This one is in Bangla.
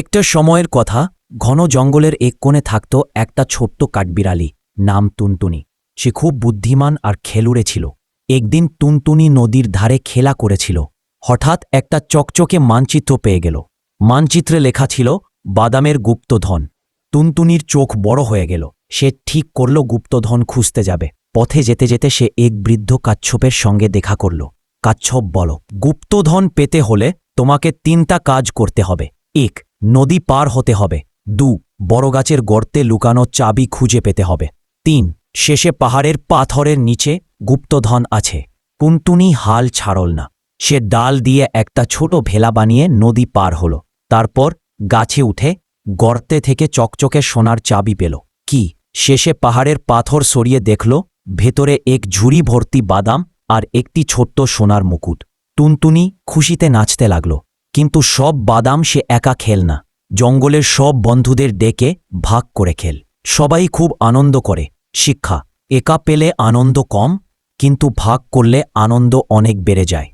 একটা সময়ের কথা, ঘন জঙ্গলের এক কোণে থাকত একটা ছোট্ট কাঠবিড়ালি, নাম টুনটুনি। সে খুব বুদ্ধিমান আর খেলুড়ে ছিল। একদিন টুনটুনি নদীর ধারে খেলা করেছিল। হঠাৎ একটা চকচকে মানচিত্র পেয়ে গেল। মানচিত্রে লেখা ছিল, বাদামের গুপ্তধন। টুনটুনির চোখ বড় হয়ে গেল। সে ঠিক করল, গুপ্তধন খুঁজতে যাবে। পথে যেতে যেতে সে এক বৃদ্ধ কাচ্ছপের সঙ্গে দেখা করল। কাচ্ছপ, বল, গুপ্তধন পেতে হলে তোমাকে তিনটা কাজ করতে হবে। এক, নদী পার হতে হবে। দু, বড় গাছের গর্তে লুকানো চাবি খুঁজে পেতে হবে। তিন, শেষে পাহাড়ের পাথরের নিচে গুপ্তধন আছে। টুনটুনি হাল ছাড়ল না। সে ডাল দিয়ে একটা ছোট ভেলা বানিয়ে নদী পার হল। তারপর গাছে উঠে গর্তে থেকে চকচকে সোনার চাবি পেল। কি? শেষে পাহাড়ের পাথর সরিয়ে দেখল, ভেতরে এক ঝুড়ি ভর্তি বাদাম আর একটি ছোট্ট সোনার মুকুট। টুনটুনি খুশিতে নাচতে লাগল। কিন্তু সব বাদাম সে একা খেল না। জঙ্গলের সব বন্ধুদের ডেকে ভাগ করে খেল। সবাই খুব আনন্দ করে। শিক্ষা, একা পেলে আনন্দ কম, কিন্তু ভাগ করলে আনন্দ অনেক বেড়ে যায়।